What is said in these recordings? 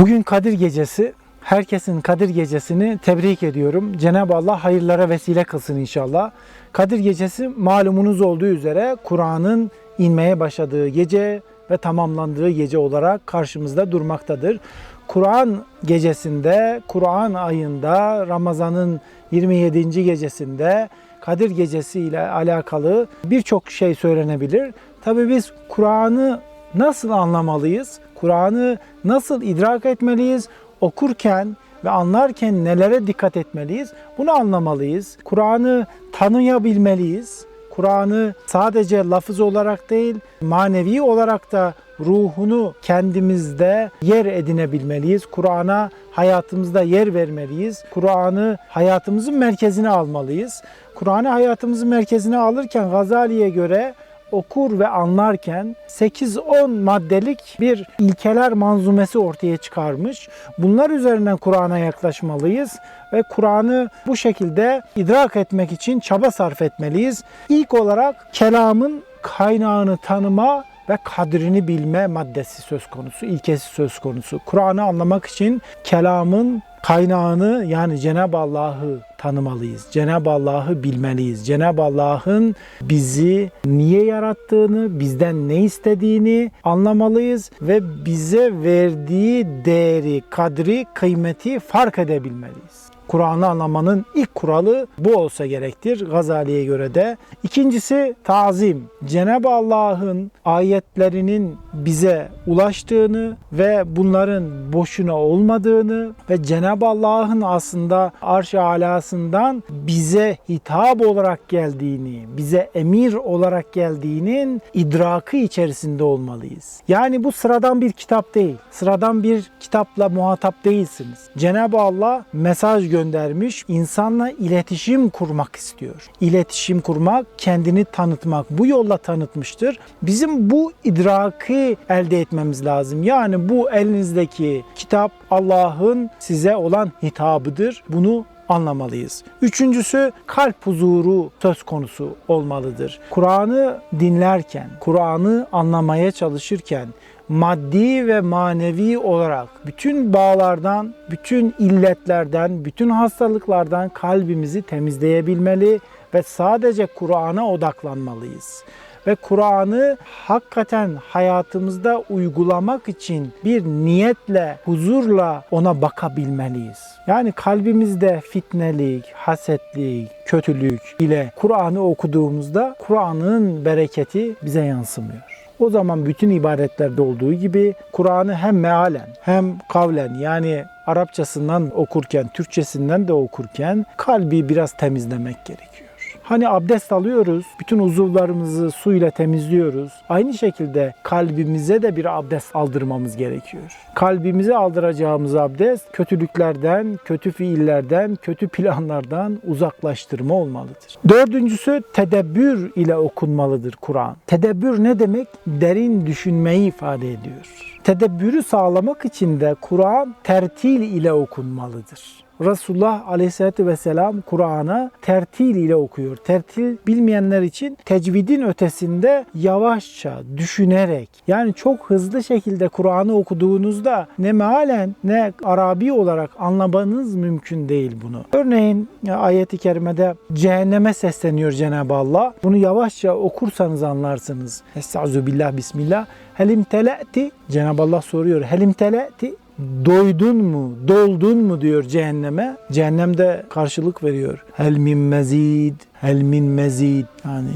Bugün Kadir Gecesi. Herkesin Kadir Gecesini tebrik ediyorum. Cenab-ı Allah hayırlara vesile kılsın inşallah. Kadir Gecesi malumunuz olduğu üzere Kur'an'ın inmeye başladığı gece ve tamamlandığı gece olarak karşımızda durmaktadır. Kur'an gecesinde, Kur'an ayında, Ramazan'ın 27. gecesinde Kadir Gecesi ile alakalı birçok şey söylenebilir. Tabii biz Kur'an'ı nasıl anlamalıyız? Kur'an'ı nasıl idrak etmeliyiz? Okurken ve anlarken nelere dikkat etmeliyiz? Bunu anlamalıyız. Kur'an'ı tanıyabilmeliyiz. Kur'an'ı sadece lafız olarak değil, manevi olarak da ruhunu kendimizde yer edinebilmeliyiz. Kur'an'a hayatımızda yer vermeliyiz. Kur'an'ı hayatımızın merkezine almalıyız. Kur'an'ı hayatımızın merkezine alırken Gazali'ye göre okur ve anlarken 8-10 maddelik bir ilkeler manzumesi ortaya çıkarmış. Bunlar üzerinden Kur'an'a yaklaşmalıyız ve Kur'an'ı bu şekilde idrak etmek için çaba sarf etmeliyiz. İlk olarak kelamın kaynağını tanıma ve kadrini bilme maddesi söz konusu, ilkesi söz konusu. Kur'an'ı anlamak için kelamın kaynağını yani Cenab-ı Allah'ı tanımalıyız. Cenab-ı Allah'ı bilmeliyiz. Cenab-ı Allah'ın bizi niye yarattığını, bizden ne istediğini anlamalıyız ve bize verdiği değeri, kadri, kıymeti fark edebilmeliyiz. Kur'an'ı anlamanın ilk kuralı bu olsa gerektir Gazali'ye göre de. İkincisi tazim. Cenab-ı Allah'ın ayetlerinin bize ulaştığını ve bunların boşuna olmadığını ve Cenab-ı Allah'ın aslında arş-ı alasından bize hitap olarak geldiğini, bize emir olarak geldiğinin idrakı içerisinde olmalıyız. Yani bu sıradan bir kitap değil. Sıradan bir kitapla muhatap değilsiniz. Cenab-ı Allah mesaj göndermiş, insanla iletişim kurmak istiyor. İletişim kurmak, kendini tanıtmak, bu yolla tanıtmıştır. Bizim bu idraki elde etmemiz lazım. Yani bu elinizdeki kitap Allah'ın size olan hitabıdır. Bunu anlamalıyız. Üçüncüsü kalp huzuru söz konusu olmalıdır. Kur'an'ı dinlerken, Kur'an'ı anlamaya çalışırken maddi ve manevi olarak bütün bağlardan, bütün illetlerden, bütün hastalıklardan kalbimizi temizleyebilmeli ve sadece Kur'an'a odaklanmalıyız ve Kur'an'ı hakikaten hayatımızda uygulamak için bir niyetle, huzurla ona bakabilmeliyiz. Yani kalbimizde fitnelik, hasetlik, kötülük ile Kur'an'ı okuduğumuzda Kur'an'ın bereketi bize yansımıyor. O zaman bütün ibadetlerde olduğu gibi Kur'an'ı hem mealen hem kavlen yani Arapçasından okurken, Türkçesinden de okurken kalbi biraz temizlemek gerekiyor. Hani abdest alıyoruz, bütün uzuvlarımızı suyla temizliyoruz. Aynı şekilde kalbimize de bir abdest aldırmamız gerekiyor. Kalbimize aldıracağımız abdest kötülüklerden, kötü fiillerden, kötü planlardan uzaklaştırma olmalıdır. Dördüncüsü tedebbür ile okunmalıdır Kur'an. Tedebbür ne demek? Derin düşünmeyi ifade ediyor. Tedebbürü sağlamak için de Kur'an tertil ile okunmalıdır. Resulullah Aleyhisselatü Vesselam Kur'an'ı tertil ile okuyor. Tertil bilmeyenler için tecvidin ötesinde yavaşça, düşünerek yani çok hızlı şekilde Kur'an'ı okuduğunuzda ne mealen ne Arabi olarak anlamanız mümkün değil bunu. Örneğin ayeti kerimede cehenneme sesleniyor Cenab-ı Allah. Bunu yavaşça okursanız anlarsınız. Estaizu billah bismillah. Helim tele'ti Cenab-ı Allah soruyor. Helim tele'ti doydun mu, doldun mu diyor cehenneme. Cehennemde karşılık veriyor. Hel min mezid, hel min mezid. Yani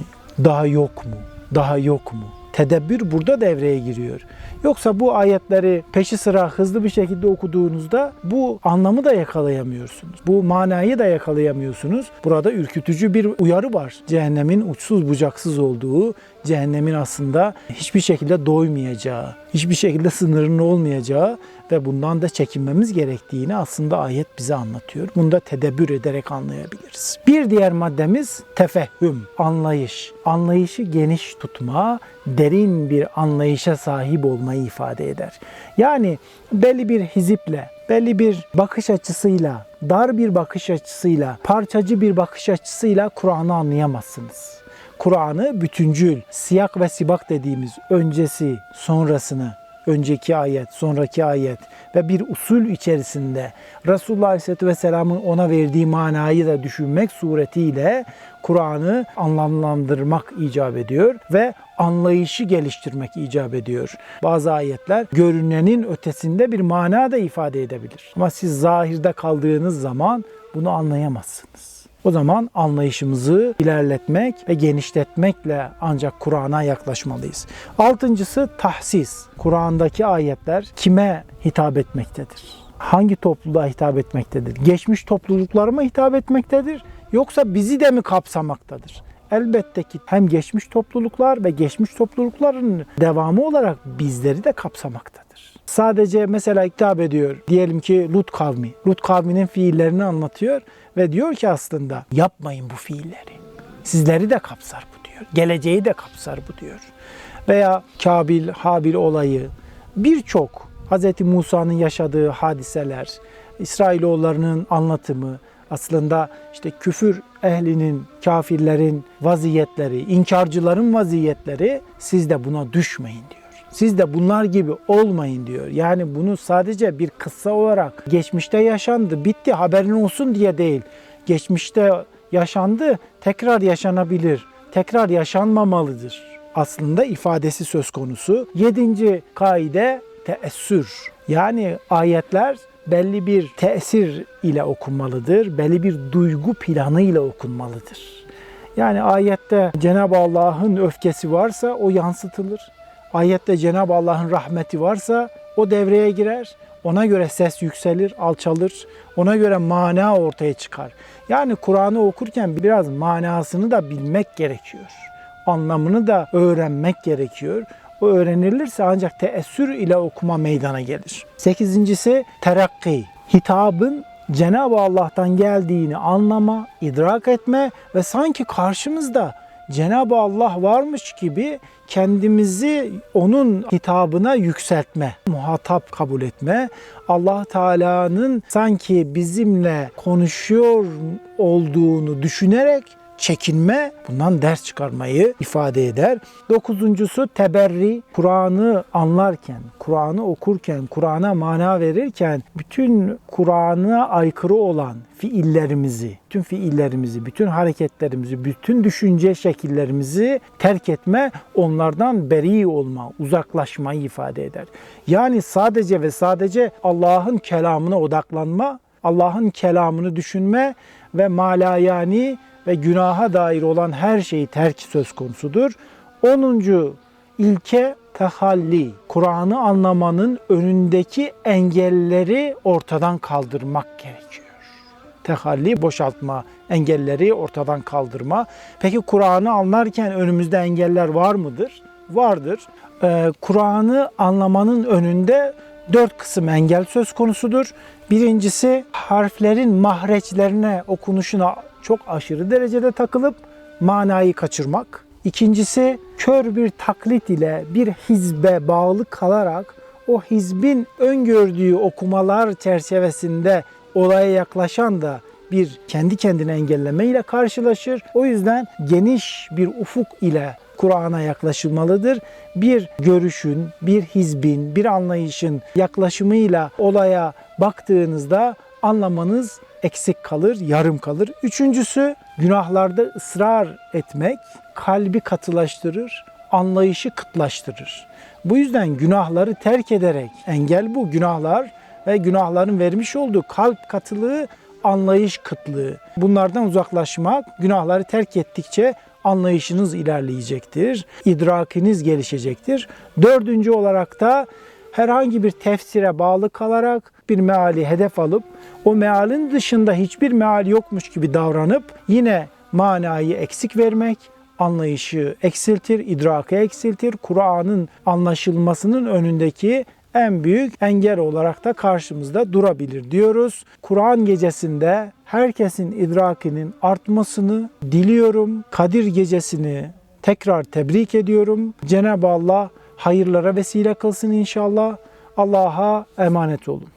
daha yok mu, daha yok mu? Tedebbür burada devreye giriyor. Yoksa bu ayetleri peşi sıra hızlı bir şekilde okuduğunuzda bu anlamı da yakalayamıyorsunuz. Bu manayı da yakalayamıyorsunuz. Burada ürkütücü bir uyarı var. Cehennemin uçsuz bucaksız olduğu, cehennemin aslında hiçbir şekilde doymayacağı, hiçbir şekilde sınırının olmayacağı ve bundan da çekinmemiz gerektiğini aslında ayet bize anlatıyor. Bunu da tedebbür ederek anlayabiliriz. Bir diğer maddemiz tefehüm, anlayış. Anlayışı geniş tutma, derin bir anlayışa sahip olmayı ifade eder. Yani belli bir hiziple, belli bir bakış açısıyla, dar bir bakış açısıyla, parçacı bir bakış açısıyla Kur'an'ı anlayamazsınız. Kur'an'ı bütüncül, siyak ve sibak dediğimiz öncesi, sonrasını önceki ayet, sonraki ayet ve bir usul içerisinde Resulullah Aleyhisselatü Vesselam'ın ona verdiği manayı da düşünmek suretiyle Kur'an'ı anlamlandırmak icap ediyor ve anlayışı geliştirmek icap ediyor. Bazı ayetler görünenin ötesinde bir mana da ifade edebilir. Ama siz zahirde kaldığınız zaman bunu anlayamazsınız. O zaman anlayışımızı ilerletmek ve genişletmekle ancak Kur'an'a yaklaşmalıyız. Altıncısı tahsis. Kur'an'daki ayetler kime hitap etmektedir? Hangi topluluğa hitap etmektedir? Geçmiş topluluklara mı hitap etmektedir? Yoksa bizi de mi kapsamaktadır? Elbette ki hem geçmiş topluluklar ve geçmiş toplulukların devamı olarak bizleri de kapsamaktadır. Sadece mesela hitap ediyor diyelim ki Lut kavmi. Lut kavminin fiillerini anlatıyor ve diyor ki aslında yapmayın bu fiilleri. Sizleri de kapsar bu diyor. Geleceği de kapsar bu diyor. Veya Kabil, Habil olayı birçok Hz. Musa'nın yaşadığı hadiseler, İsrailoğullarının anlatımı, aslında işte küfür ehlinin, kafirlerin vaziyetleri, inkarcıların vaziyetleri siz de buna düşmeyin diyor. Siz de bunlar gibi olmayın diyor. Yani bunu sadece bir kıssa olarak geçmişte yaşandı, bitti haberin olsun diye değil. Geçmişte yaşandı, tekrar yaşanabilir. Tekrar yaşanmamalıdır. Aslında ifadesi söz konusu. Yedinci kaide teessür. Yani ayetler belli bir tesir ile okunmalıdır. Belli bir duygu planı ile okunmalıdır. Yani ayette Cenab-ı Allah'ın öfkesi varsa o yansıtılır. Ayette Cenab-ı Allah'ın rahmeti varsa o devreye girer. Ona göre ses yükselir, alçalır. Ona göre mana ortaya çıkar. Yani Kur'an'ı okurken biraz manasını da bilmek gerekiyor. Anlamını da öğrenmek gerekiyor. O öğrenilirse ancak teessür ile okuma meydana gelir. Sekizincisi terakki. Hitabın Cenab-ı Allah'tan geldiğini anlama, idrak etme ve sanki karşımızda Cenab-ı Allah varmış gibi kendimizi onun hitabına yükseltme, muhatap kabul etme, Allah Teala'nın sanki bizimle konuşuyor olduğunu düşünerek çekinme, bundan ders çıkarmayı ifade eder. Dokuzuncusu teberri, Kur'an'ı anlarken, Kur'an'ı okurken, Kur'an'a mana verirken bütün Kur'an'a aykırı olan fiillerimizi, bütün fiillerimizi, bütün hareketlerimizi, bütün düşünce şekillerimizi terk etme, onlardan beri olma, uzaklaşmayı ifade eder. Yani sadece ve sadece Allah'ın kelamına odaklanma, Allah'ın kelamını düşünme ve malayani ve günaha dair olan her şeyi terk söz konusudur. 10. ilke tehalli. Kur'an'ı anlamanın önündeki engelleri ortadan kaldırmak gerekiyor. Tehalli boşaltma, engelleri ortadan kaldırma. Peki Kur'an'ı anlarken önümüzde engeller var mıdır? Vardır. Ee, Kur'an'ı anlamanın önünde dört kısım engel söz konusudur. Birincisi harflerin mahreçlerine, okunuşuna çok aşırı derecede takılıp manayı kaçırmak. İkincisi kör bir taklit ile bir hizbe bağlı kalarak o hizbin öngördüğü okumalar çerçevesinde olaya yaklaşan da bir kendi kendine engelleme ile karşılaşır. O yüzden geniş bir ufuk ile Kur'an'a yaklaşılmalıdır. Bir görüşün, bir hizbin, bir anlayışın yaklaşımıyla olaya baktığınızda anlamanız eksik kalır, yarım kalır. Üçüncüsü günahlarda ısrar etmek kalbi katılaştırır, anlayışı kıtlaştırır. Bu yüzden günahları terk ederek engel bu günahlar ve günahların vermiş olduğu kalp katılığı, anlayış kıtlığı. Bunlardan uzaklaşmak, günahları terk ettikçe anlayışınız ilerleyecektir, idrakiniz gelişecektir. Dördüncü olarak da herhangi bir tefsire bağlı kalarak bir meali hedef alıp o mealin dışında hiçbir meal yokmuş gibi davranıp yine manayı eksik vermek, anlayışı eksiltir, idrakı eksiltir. Kur'an'ın anlaşılmasının önündeki en büyük engel olarak da karşımızda durabilir diyoruz. Kur'an gecesinde herkesin idrakinin artmasını diliyorum. Kadir gecesini tekrar tebrik ediyorum. Cenab-ı Allah hayırlara vesile kılsın inşallah. Allah'a emanet olun.